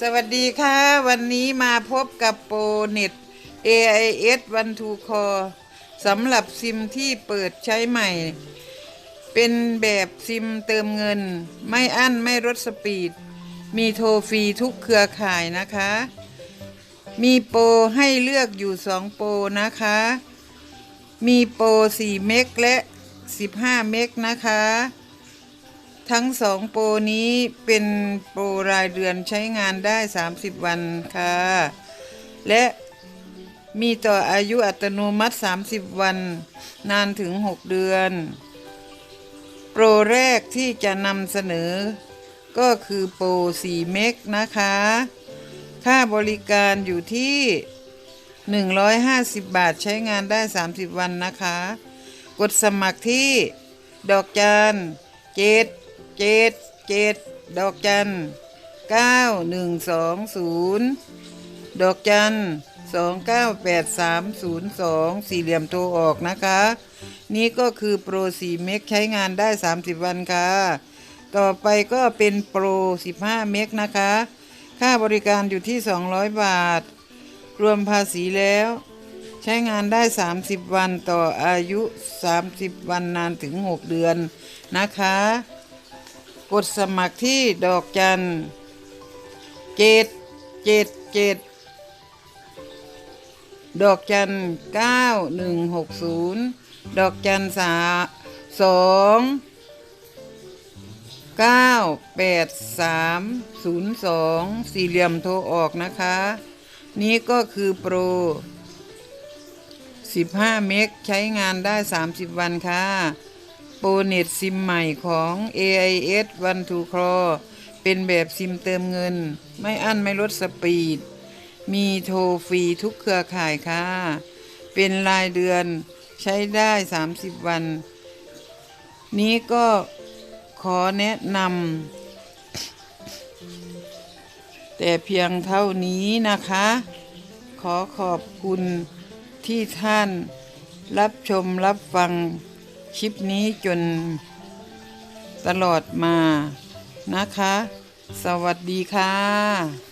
สวัสดีค่ะ วันนี้มาพบกับโปรเน็ต AIS วันทูคอสำหรับซิมที่เปิดใช้ใหม่ เป็นแบบซิมเติมเงิน ไม่อั้นไม่ลดสปีด มีโทรฟรีทุกเครือข่ายนะคะ มีโปรให้เลือกอยู่สองโปรนะคะ มีโปร4เมกและ 15 เมกนะคะ ทั้งสองโปรนี้เป็นโปรรายเดือนใช้งานได้ 30 วันค่ะ และมีต่ออายุอัตโนมัติ 30 วัน นานถึง 6 เดือน โปรแรกที่จะนำเสนอ ก็คือโปร 4 เมกนะคะ ค่าบริการอยู่ที่ 150 บาทใช้งานได้ 30 วันนะคะ กดสมัครที่ดอกจันเจ็ด เจ็ดเจ็ดดอกจันเก้าหนึ่งสองศูนย์ดอกจันสองเก้าแปดสามศูนย์สองสี่เหลี่ยมโทรออกนะคะ นี่ก็คือโปรสี่เมกใช้งานได้30วันค่ะ ต่อไปก็เป็นโปร15เมกนะคะ ค่าบริการอยู่ที่200บาท รวมภาษีแล้วใช้งานได้ 30 วันต่ออายุ 30 วันนานถึง 6 เดือนนะคะ กดสมัครที่ดอกจันเจ็ดเจ็ดเจ็ดดอกจันเก้าหนึ่งหกศูนย์ดอกจันสาสองเก้าแปดสามศูนย์สองสี่เหลี่ยมโทรออกนะคะ นี่ก็คือโปร15เมกใช้งานได้30วันค่ะ โปรเน็ตซิมใหม่ของ AIS One to Call เป็นแบบซิมเติมเงิน ไม่อั้นไม่ลดสปีด มีโทรฟรีทุกเครือข่ายค่ะ เป็นรายเดือนใช้ได้ 30 วัน นี้ก็ขอแนะนำแต่เพียงเท่านี้นะคะ ขอขอบคุณที่ท่านรับชมรับฟัง คลิปนี้จนตลอดมานะคะ สวัสดีค่ะ